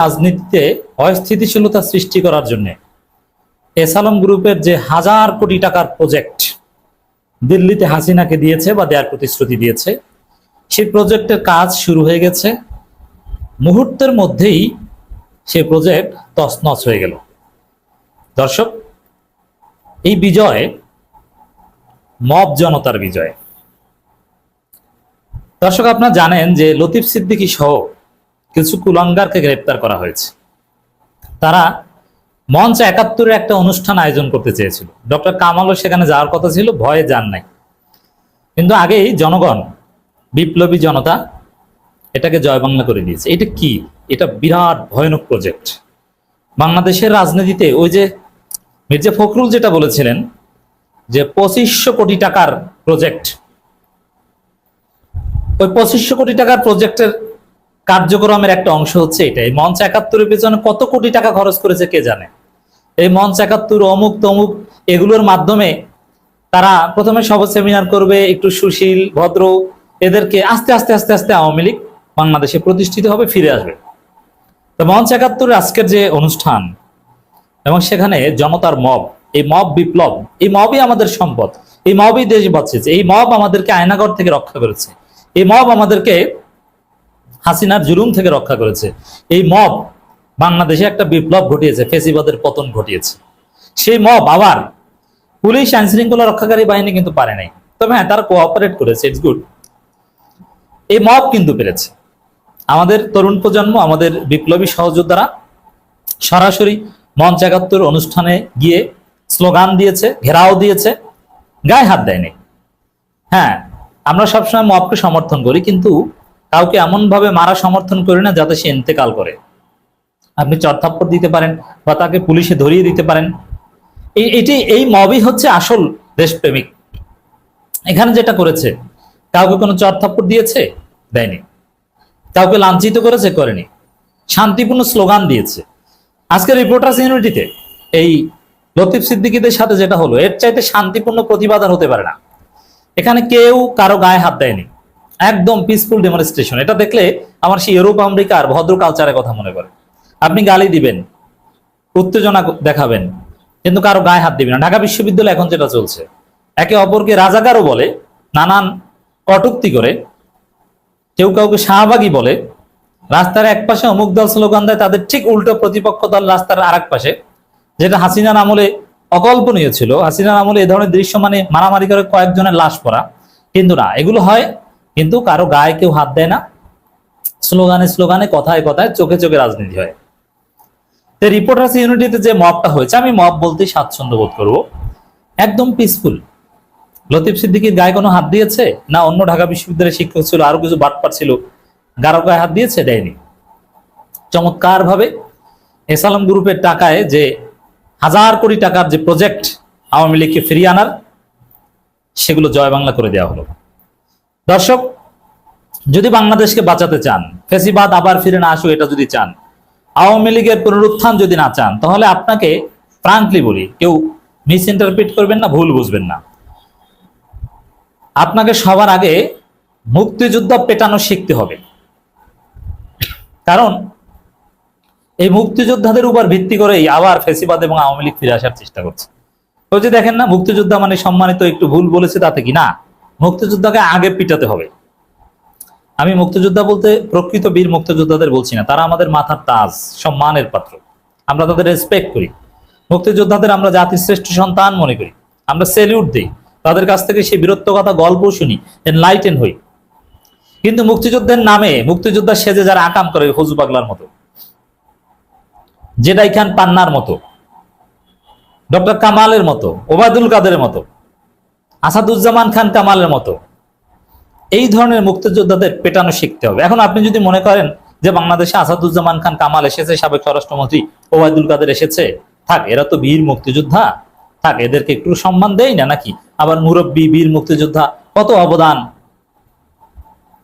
রাজনীতিতে অস্থিতিশীলতা সৃষ্টি করার জন্য এসালম গ্রুপের যে হাজার কোটি টাকার প্রজেক্ট দিল্লিতে হাসিনাকে দিয়েছে বা দেওয়ার প্রতিশ্রুতি দিয়েছে, সেই প্রজেক্টের কাজ শুরু হয়ে গেছে। মুহূর্তের মধ্যেই সেই প্রজেক্ট তছনছ হয়ে গেল। দর্শক, এই বিজয় মব জনতার বিজয়। দর্শক, আপনারা জানেন যে লতিফ সিদ্দিকী সহ কিছু কুলাঙ্গারকে গ্রেপ্তার করা হয়েছে। তারা মঞ্চ একাত্তরের একটা অনুষ্ঠান আয়োজন করতে চেয়েছিল। ডক্টর কামালও সেখানে যাওয়ার কথা ছিল, ভয়ে যান নাই। কিন্তু আগেই জনগণ, বিপ্লবী জনতা এটাকে জয় বাংলা করে দিয়েছে এটা কি? এটা বিরাট ভয়ানক প্রজেক্ট বাংলাদেশের রাজনীতিতে ওই যে মির্জা ফখরুল যেটা বলেছিলেন যে পঁচিশশো কোটি টাকার প্রজেক্ট ওই পঁচিশশো কোটি টাকার প্রজেক্টের কার্যক্রমের একটা অংশ হচ্ছে এটা এই মঞ্চ একাত্তরের পেছনে কত কোটি টাকা খরচ করেছে কে জানে? এই মঞ্চ একাত্তর, অমুক তমুক এগুলোর মাধ্যমে তারা প্রথমে সব সেমিনার করবে, একটু সুশীল, ভদ্র, এদেরকে আস্তে আস্তে আস্তে আস্তে আওয়ামী লীগ বাংলাদেশে প্রতিষ্ঠিত হবে, ফিরে আসবে। তো মঞ্চ একাত্তরের আজকের যে অনুষ্ঠান এবং সেখানে জনতার মব, এই মব বিপ্লব, এই মবই আমাদের সম্পদ, এই মবই দেশ বাঁচিয়েছে, এই মব আমাদেরকে আয়নাগর থেকে রক্ষা করেছে, এই মব আমাদেরকে হাসিনার জুলুম থেকে রক্ষা করেছে। এই মব বাংলাদেশে একটা বিপ্লব ঘটিয়েছে, ফেসিবাদের পতন ঘটিয়েছে। সেই মব আবার পুলিশ আইন শৃঙ্খলা রক্ষাকারী বাহিনী কিন্তু পারে নাই। তবে হ্যাঁ তারা কোঅপারেট করেছে ইটস গুড এই মব কিন্তু পেরেছে। আমাদের তরুণ প্রজন্ম, আমাদের বিপ্লবী সহযোদ্ধারা সরাসরি মঞ্চ একাত্তর অনুষ্ঠানে গিয়ে স্লোগান দিয়েছে, ঘেরাও দিয়েছে, গায়ে হাত দেয়নি। হ্যাঁ আমরা সবসময় মবকে সমর্থন করি, কিন্তু কাউকে এমন ভাবে মারা সমর্থন করি না যাতে সে ইন্তেকাল করে। আপনি চরথাপ্পড় দিতে পারেন বা তাকে পুলিশে ধরিয়ে দিতে পারেন। এটি, এই মবই হচ্ছে আসল দেশপ্রেমিক। এখানে যেটা করেছে, কাউকে কোনো চরথাপ্পড় দিয়েছে? দেয়নি। কাউকে লাঞ্ছিত করেছে? করেনি। শান্তিপূর্ণ স্লোগান দিয়েছে। আজকে রিপোর্টার্স ইউনিটিতে এই লতিফ সিদ্দিকীদের সাথে যেটা হলো, এর চাইতে শান্তিপূর্ণ প্রতিবাদ হতে পারে না। এখানে কেউ কারও গায়ে হাত দেয়নি। একদম পিসফুল ডেমনস্ট্রেশন এটা দেখলে আমার সেই ইউরোপ আমেরিকার ভদ্র কালচারের কথা মনে করে আপনি গালি দিবেন, উত্তেজনা দেখাবেন, কিন্তু কারও গায়ে হাত দিবেন না। ঢাকা বিশ্ববিদ্যালয় এখন যেটা চলছে, একে অপরকে রাজাকারও বলে, নানান কটুক্তি করে, কেউ কাউকে শাহবাগী বলে, রাস্তার এক পাশে অমুক দল স্লোগান দেয়, তাদের ঠিক উল্টো প্রতিপক্ষ দল রাস্তার আর পাশে, যেটা হাসিনার আমলে অকল্পনীয় ছিল। হাসিনার আমলে এ ধরনের দৃশ্য মানে মারামারি করে কয়েকজনের লাশ পড়া। কিন্তু না, এগুলো হয় কিন্তু কারও গায়ে কেউ হাত দেয় না। স্লোগানে স্লোগানে, কথায় কথায়, চোখে চোখে রাজনীতি হয়। তো রিপোর্টার্স ইউনিটিতে যে মবটা হয়েছে, আমি মব বলতে স্বাচ্ছন্দ্য বোধ করব। একদম পিসফুল লতিফ সিদ্দিকির গায়ে কোনো হাত দিয়েছে? না, অন্য ঢাকা বিশ্ববিদ্যালয়ের শিক্ষক ছিল, আরও কিছু বাটপার ছিল গারো গায়ে হাত দিয়েছে? দেয়নি। চমৎকার ভাবে এসালাম গ্রুপের টাকায় যে হাজার কোটি টাকার যে প্রজেক্ট আওয়ামী লীগকে ফিরিয়ে আনার, সেগুলো জয় বাংলা করে দেওয়া হলো। দর্শক, যদি বাংলাদেশকে বাঁচাতে চান, ফেসিবাদ আবার ফিরে না আসুক, এটা যদি চান, আওয়ামী লীগের পুনরুত্থান যদি না চান, তাহলে আপনাকে ফ্রাঙ্কলি বলি, কেউ মিস ইন্টারপ্রিট করবেন না, ভুল বুঝবেন না। আপনাকে সবার আগে মুক্তিযুদ্ধ পেটানো শিখতে হবে। কারণ, এই মুক্তিযোদ্ধাদের উপর ভিত্তি করেই আবার ফেসিবাদ এবং আওয়ামী লীগ ফিরে আসার চেষ্টা করছে। ওই যে দেখেন না, মুক্তিযোদ্ধা মানে সম্মানিত, একটু ভুল বলেছে তাতে কি? না। মুক্তিযোদ্ধাকে আগে পিটাতে হবে। আমি মুক্তিযোদ্ধা বলতে প্রকৃত বীর মুক্তিযোদ্ধাদের বলছি না, তারা আমাদের মাথার তাজ, সম্মানের পাত্র। আমরা তাদের রেসপেক্ট করি। মুক্তিযোদ্ধাদের আমরা জাতির শ্রেষ্ঠ সন্তান মনে করি। আমরা সেলিউট দিই। তাদের কাছ থেকে সেই বীরত্ব কথা গল্প শুনি এনলাইটেন হই। কিন্তু মুক্তিযুদ্ধের নামে মুক্তিযোদ্ধা সেজে যারা আকাম করে ফজু পাগলার মতো, জেডাই খান পান্নার মতো, ডক্টর কামালের মতো, ওবায়দুল কাদের মতো আসাদুজ্জামান খান কামালের মতো। এই ধরনের মুক্তিযোদ্ধাদের পেটানো শিখতে হবে। এখন আপনি যদি মনে করেন যে বাংলাদেশে আসাদুজ্জামান খান কামাল এসেছে, সাবেক স্বরাষ্ট্রমন্ত্রী ওবায়দুল কাদের এসেছে, থাক, এরা তো বীর মুক্তিযোদ্ধা। থাক, এদেরকে একটু সম্মান দেয় না নাকি? আবার মুরব্বী, বীর মুক্তিযোদ্ধা, কত অবদান?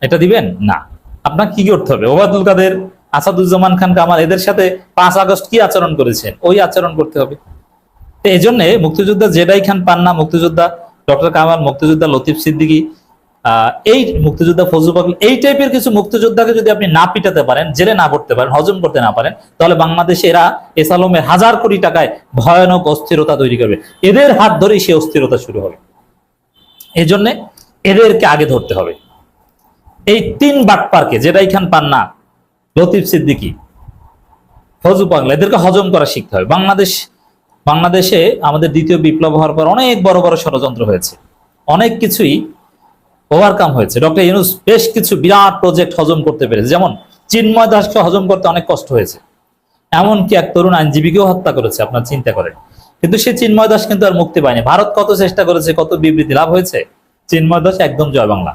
এটা দিবেন? না। আপনার কি করতে হবে? ওবায়দুল কাদের, আসাদুজ্জামান খান কামাল, এদের সাথে পাঁচ আগস্ট কি আচরণ করেছেন? ওই আচরণ করতে হবে। এই জন্য মুক্তিযোদ্ধা জেডাই খান পান্না মুক্তিযোদ্ধা ডক্টর কামাল, মুক্তিযোদ্ধা লতিফ সিদ্দিকী এই মুক্তিযোদ্ধা ফজলু পাগল এই টাইপের কিছু মুক্তিযোদ্ধাকে যদি আপনি না পিটাতে পারেন, জেলে না পড়তে পারেন, হজম করতে না পারেন, তাহলে বাংলাদেশে এরা এসালমের হাজার কোটি টাকায় ভয়ানক অস্থিরতা তৈরি করবে। এদের হাত ধরেই সে অস্থিরতা শুরু হবে। এই জন্যে এদেরকে আগে ধরতে হবে। এই তিন বাটপারকে যেটা খান পান না, লতিফ সিদ্দিকী ফজু পাগলা এদেরকে হজম করা শিখতে হবে। বাংলাদেশ বাংলাদেশে আমাদের দ্বিতীয় বিপ্লব হওয়ার পর অনেক বড় বড় ষড়যন্ত্র হয়েছে। অনেক কিছুই ওভারকাম হয়েছে। ডক্টর ইউনুস বেশ কিছু বিরাট প্রজেক্ট হজম করতে পেরেছে। যেমন চিন্ময় দাসকে হজম করতে অনেক কষ্ট হয়েছে। এমনকি এক তরুণ আইনজীবীকেও হত্যা করেছে, আপনার চিন্তা করেন। কিন্তু সে চিন্ময় দাস কিন্তু আর মুক্তি পায়নি। ভারত কত চেষ্টা করেছে, কত বিবৃতি লাভ হয়েছে? চিন্ময় দাস একদম জয় বাংলা।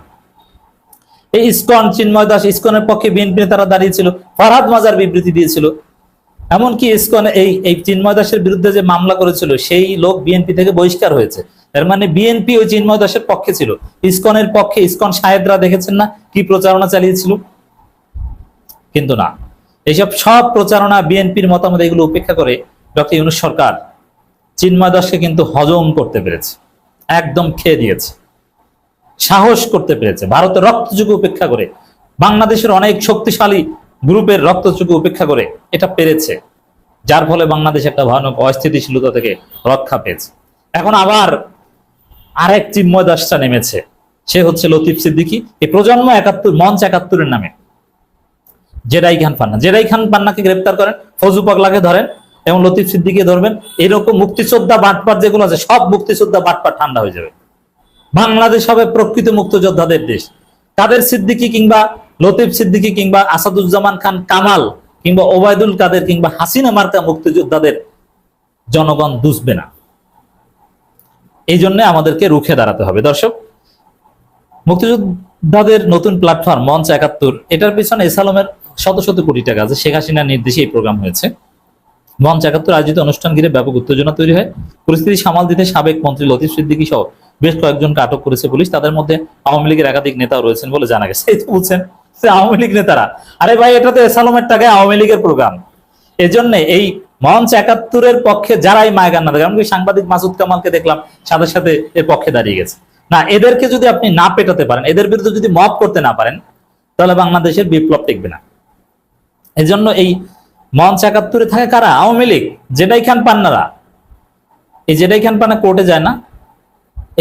এই ইসকন, চিন্ময় দাস ইস্কনের পক্ষে বিএনপি তারা দাঁড়িয়েছিল। ফরহাদ মাজার বিবৃতি দিয়েছিল। এমনকি ইসকন এই এই চিন্ময় দাসের বিরুদ্ধে যে মামলা করেছিল, সেই লোক বিএনপি থেকে বহিষ্কার হয়েছে। এর মানে বিএনপি ওই চিন্ময় দাসের পক্ষে ছিল। ইসকনের পক্ষে, ইসকন সাহেদরা দেখেছেন না কি প্রচারণা চালিয়েছিল? কিন্তু না। এইসব সব প্রচারণা বিএনপির মতামত এগুলো উপেক্ষা করে ডক্টর ইউনুস সরকার চিন্ময় দাসকে কিন্তু হজম করতে পেরেছে। একদম খেয়ে দিয়েছে। সাহস করতে পেরেছে। ভারতের রক্তযুগ উপেক্ষা করে। বাংলাদেশের অনেক শক্তিশালী গ্রুপের রক্তযোগ্য উপেক্ষা করে এটা পেরেছে, যার ফলে বাংলাদেশ একটা ভয়ানক অস্থিতিশীলতা থেকে রক্ষা পেয়েছে। এখন আবার আরেক চিন্ময় দাসটা নেমেছে, সে হচ্ছে লতিফ সিদ্দিকী। এই প্রজন্ম একাত্তর, মঞ্চ একাত্তরের নামে। জেরাই খান পান্না। জেরাই খান পান্নাকে গ্রেপ্তার করেন, ফজু পাগলাকে ধরেন এবং লতিফ সিদ্দিকে ধরবেন। এরকম মুক্তিযোদ্ধা বাটপাট যেগুলো আছে, সব মুক্তিযোদ্ধা বাটপাট ঠান্ডা হয়ে যাবে। বাংলাদেশ হবে প্রকৃত মুক্তিযোদ্ধাদের দেশ। কাদের সিদ্দিকী কিংবা লতিফ সিদ্দিকী কিংবা আসাদুজ্জামান খান কামাল কিংবা ওবায়দুল কাদের কিংবা হাসিনা মার্কা মুক্তিযোদ্ধাদের জনগণ দুষবে না। এই জন্য আমাদেরকে রুখে দাঁড়াতে হবে। দর্শক, মুক্তিযোদ্ধাদের নতুন প্ল্যাটফর্ম মঞ্চ একাত্তর, এটার পিছনে এসালমের শত শত কোটি টাকা আছে। শেখ হাসিনার নির্দেশে এই প্রোগ্রাম হয়েছে। মঞ্চ একাত্তর আয়োজিত অনুষ্ঠান ঘিরে ব্যাপক উত্তেজনা তৈরি হয়। পরিস্থিতি সামাল দিতে সাবেক মন্ত্রী লতিফ সিদ্দিকী সহ বেশ কয়েকজনকে আটক করেছে পুলিশ। তাদের মধ্যে আওয়ামী লীগের একাধিক নেতাও রয়েছেন বলে জানা গেছে। এই তো বলছেন সে আওয়ামী লীগ নেতারা। আরে ভাই, এটা তো এসালমের টাকায় আওয়ামী লীগের প্রোগ্রাম। এজন্য এই মঞ্চ একাত্তরের পক্ষে যারাই মায়গান না দেখে এমনকি সাংবাদিক মাসুদ কামালকে দেখলাম সাথে সাথে এর পক্ষে দাঁড়িয়ে গেছে। না, এদেরকে যদি আপনি না পেটাতে পারেন, এদের বিরুদ্ধে যদি মপ করতে না পারেন, তাহলে বাংলাদেশের বিপ্লব টিকবে না। এজন্য এই মঞ্চ একাত্তরে থাকে কারা? আওয়ামী লীগ। জেডাই খান পান্নারা এই জেডাই খান পান্না কোর্টে যায় না।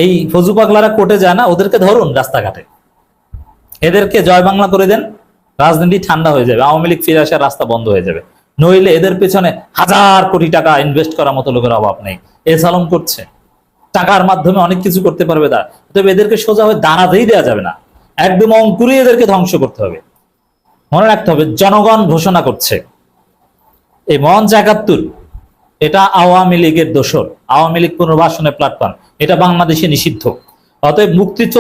এই ফজু পাগলারা কোর্টে যায় না, ওদেরকে ধরুন রাস্তাঘাটে। এদেরকে জয় বাংলা করে দেন, রাজনীতি ঠান্ডা হয়ে যাবে, আওয়ামী লীগ ফিরে আসার রাস্তা বন্ধ হয়ে যাবে। নইলে এদের পেছনে হাজার কোটি টাকা ইনভেস্ট করার মতো লোকের অভাব নেই। এ সালম করছে। টাকার মাধ্যমে অনেক কিছু করতে পারবে তারা। তবে এদেরকে সোজা হয়ে দাঁড়াতেই দেওয়া যাবে না। একদম অঙ্কুরে এদেরকে ধ্বংস করতে হবে। মনে রাখতে হবে, জনগণ ঘোষণা করছে। এই মঞ্চ একাত্তর, এটা আওয়ামী লীগের দোষর আওয়ামী লীগ পুনর্বাসনের প্ল্যাটফর্ম এটা বাংলাদেশে নিষিদ্ধ। অতএব মুক্তিযোদ্ধা